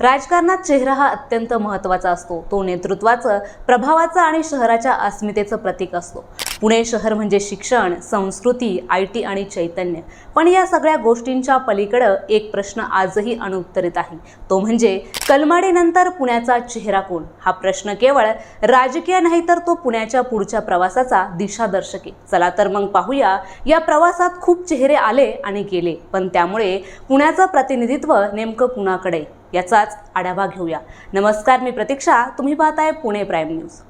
राजकारणात चेहरा हा अत्यंत महत्त्वाचा असतो. तो नेतृत्वाचं प्रभावाचं आणि शहराच्या अस्मितेचं प्रतीक असतो. पुणे शहर म्हणजे शिक्षण संस्कृती आय टी आणि चैतन्य. पण या सगळ्या गोष्टींच्या पलीकडं एक प्रश्न आजही अनुत्तरित आहे. तो म्हणजे कलमाडीनंतर पुण्याचा चेहरा कोण? हा प्रश्न केवळ राजकीय नाही तर तो पुण्याच्या पुढच्या प्रवासाचा दिशादर्शक आहे. चला तर मग पाहूया या प्रवासात खूप चेहरे आले आणि गेले पण त्यामुळे पुण्याचं प्रतिनिधित्व नेमकं कुणाकडे? याचाच आढावा घेऊया. नमस्कार मी प्रतीक्षा. तुम्ही पाहताय पुणे प्राईम न्यूज.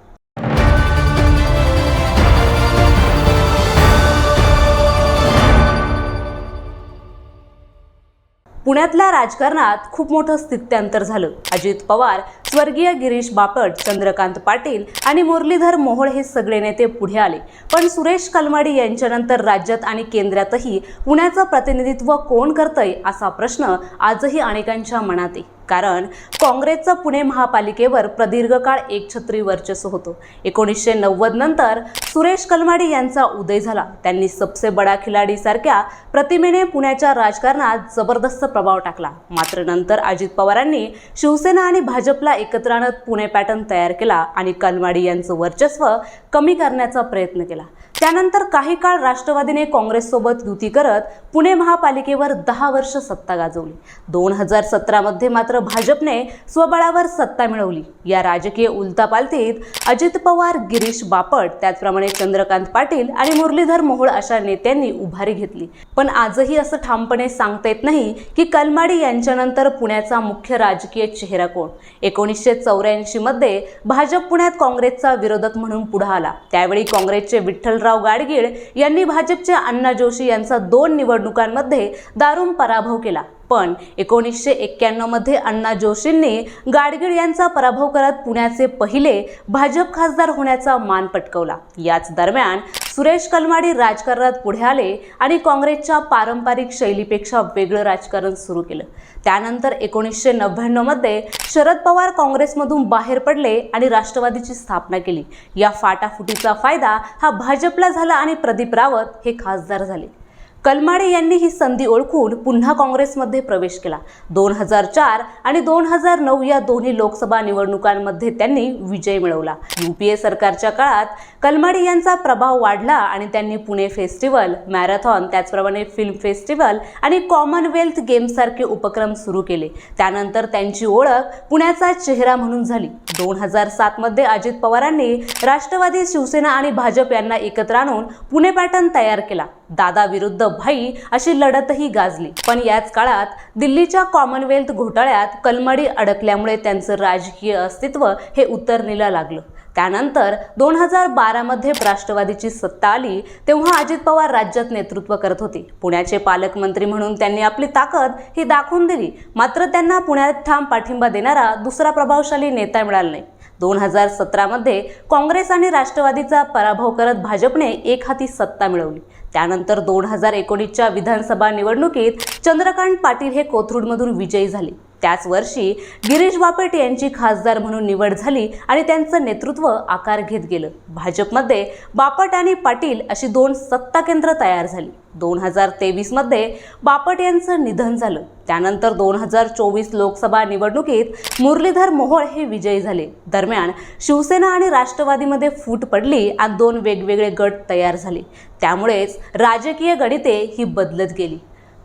पुण्यातल्या राजकारणात खूप मोठं स्थित्यांतर झालं. अजित पवार स्वर्गीय गिरीश बापट चंद्रकांत पाटील आणि मुरलीधर मोहोळ हे सगळे नेते पुढे आले. पण सुरेश कलमाडी यांच्यानंतर राज्यात आणि केंद्रातही पुण्याचं प्रतिनिधित्व कोण करतंय असा प्रश्न आजही अनेकांच्या मनात आहे. कारण काँग्रेसचं पुणे महापालिकेवर प्रदीर्घ काळ एकछत्री वर्चस्व होतं. एकोणीसशे नव्वद नंतर सुरेश कलमाडी यांचा उदय झाला. त्यांनी सबसे बडा खिलाडीसारख्या प्रतिमेने पुण्याच्या राजकारणात जबरदस्त प्रभाव टाकला. मात्र नंतर अजित पवारांनी शिवसेना आणि भाजपला एकत्र आणत पुणे पॅटर्न तयार केला आणि कलमाडी यांचं वर्चस्व कमी करण्याचा प्रयत्न केला. त्यानंतर काही काळ राष्ट्रवादीने काँग्रेससोबत युती करत पुणे महापालिकेवर दहा वर्ष सत्ता गाजवली. दोन हजार सतरामध्ये मात्र भाजपने स्वबळावर सत्ता मिळवली. या राजकीय उलतापालतीत अजित पवार गिरीश बापट त्याचप्रमाणे चंद्रकांत पाटील आणि मुरलीधर मोहोळ अशा नेत्यांनी उभारी घेतली. पण आजही असं ठामपणे सांगता येत नाही की कलमाडी यांच्यानंतर पुण्याचा मुख्य राजकीय चेहरा कोण. एकोणीसशे चौऱ्याऐंशी मध्ये भाजप पुण्यात काँग्रेसचा विरोधक म्हणून पुढे आला. त्यावेळी काँग्रेसचे विठ्ठल शंकरराव गाडगीळ यांनी भाजपच्या अण्णा जोशी यांचा दोन निवडणुकांमध्ये दारुण पराभव केला. पण एकोणीसशे एक्क्याण्णवमध्ये अण्णा जोशींनी गाडगीळ यांचा पराभव करत पुण्याचे पहिले भाजप खासदार होण्याचा मान पटकवला. याच दरम्यान सुरेश कलमाडी राजकारणात पुढे आले आणि काँग्रेसच्या पारंपरिक शैलीपेक्षा वेगळं राजकारण सुरू केलं. त्यानंतर एकोणीसशे नव्याण्णवमध्ये शरद पवार काँग्रेसमधून बाहेर पडले आणि राष्ट्रवादीची स्थापना केली. या फाटाफुटीचा फायदा हा भाजपला झाला आणि प्रदीप रावत हे खासदार झाले. कलमाडे यांनी ही संधी ओळखून पुन्हा काँग्रेसमध्ये प्रवेश केला. दोन हजार चार आणि दोन हजार नऊ या दोन्ही लोकसभा निवडणुकांमध्ये त्यांनी विजय मिळवला. युपीए सरकारच्या काळात कलमाडी यांचा प्रभाव वाढला आणि त्यांनी पुणे फेस्टिवल मॅरेथॉन त्याचप्रमाणे फिल्म फेस्टिवल आणि कॉमनवेल्थ गेम्ससारखे उपक्रम सुरू केले. त्यानंतर त्यांची ओळख पुण्याचा चेहरा म्हणून झाली. दोन हजार सातमध्ये अजित पवारांनी राष्ट्रवादी शिवसेना आणि भाजप यांना एकत्र आणून पुणे पॅटर्न तयार केला. दादा विरुद्ध भाई अशी लढतही गाजली. पण याच काळात दिल्लीच्या कॉमनवेल्थ घोटाळ्यात कलमडी अडकल्यामुळे त्यांचं राजकीय अस्तित्व हे उतरणीला लागलं. त्यानंतर दोन हजार बारामध्ये राष्ट्रवादीची सत्ता आली तेव्हा अजित पवार राज्यात नेतृत्व करत होते. पुण्याचे पालकमंत्री म्हणून त्यांनी आपली ताकद ही दाखवून दिली. मात्र त्यांना पुण्यात ठाम पाठिंबा देणारा दुसरा प्रभावशाली नेता मिळाला नाही. दोन हजार सतरामध्ये काँग्रेस आणि राष्ट्रवादीचा पराभव करत भाजपने एक हाती सत्ता मिळवली. त्यानंतर दोन हजार एकोणीसच्या विधानसभा निवडणुकीत चंद्रकांत पाटील हे कोथरूडमधून विजयी झाले. त्याच वर्षी गिरीश बापट यांची खासदार म्हणून निवड झाली आणि त्यांचं नेतृत्व आकार घेत गेलं. भाजपमध्ये बापट आणि पाटील अशी दोन सत्ता केंद्र तयार झाली. दोन हजार तेवीसमध्ये बापट यांचं निधन झालं. त्यानंतर दोन हजार चोवीस लोकसभा निवडणुकीत मुरलीधर मोहोळ हे विजयी झाले. दरम्यान शिवसेना आणि राष्ट्रवादीमध्ये फूट पडली आणि दोन वेगवेगळे गट तयार झाले. त्यामुळेच राजकीय गणिते ही बदलत गेली.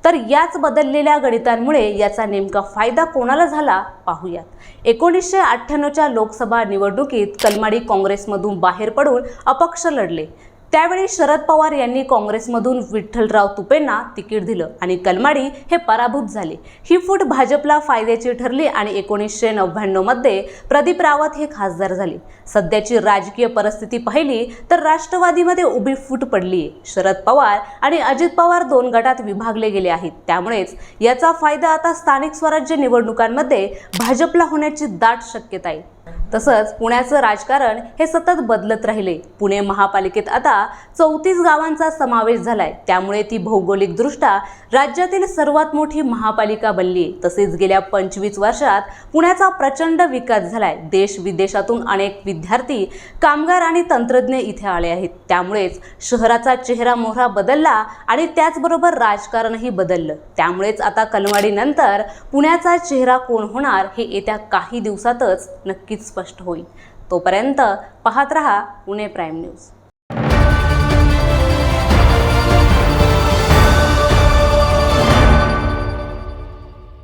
तर याच बदललेल्या गणितांमुळे याचा नेमका फायदा कोणाला झाला पाहूयात. एकोणीसशे अठ्ठ्याण्णवच्या लोकसभा निवडणुकीत कलमाडी काँग्रेसमधून बाहेर पडून अपक्ष लढले. त्यावेळी शरद पवार यांनी काँग्रेसमधून विठ्ठलराव तुपेंना तिकीट दिलं आणि कलमाडी हे पराभूत झाले. ही फूट भाजपला फायद्याची ठरली आणि एकोणीसशे नव्याण्णवमध्ये प्रदीप रावत हे खासदार झाले. सध्याची राजकीय परिस्थिती पाहिली तर राष्ट्रवादीमध्ये उभी फूट पडली आहे शरद पवार आणि अजित पवार दोन गटात विभागले गेले आहेत. त्यामुळेच याचा फायदा आता स्थानिक स्वराज्य निवडणुकांमध्ये भाजपला होण्याची दाट शक्यता आहे. तसंच पुण्याचं राजकारण हे सतत बदलत राहिले. पुणे महापालिकेत आता चौतीस गावांचा समावेश झालाय. त्यामुळे ती भौगोलिकदृष्ट्या राज्यातील सर्वात मोठी महापालिका बनली. तसेच गेल्या पंचवीस वर्षात पुण्याचा प्रचंड विकास झालाय. देश विदेशातून अनेक विद्यार्थी कामगार आणि तंत्रज्ञ इथे आले आहेत. त्यामुळेच शहराचा चेहरा मोहरा बदलला आणि त्याचबरोबर राजकारणही बदललं. त्यामुळेच आता कलवाडीनंतर पुण्याचा चेहरा कोण होणार हे येत्या काही दिवसातच नक्कीच स्पष्ट होईल. तोपर्यंत पाहत रहा पुणे प्राईम न्यूज.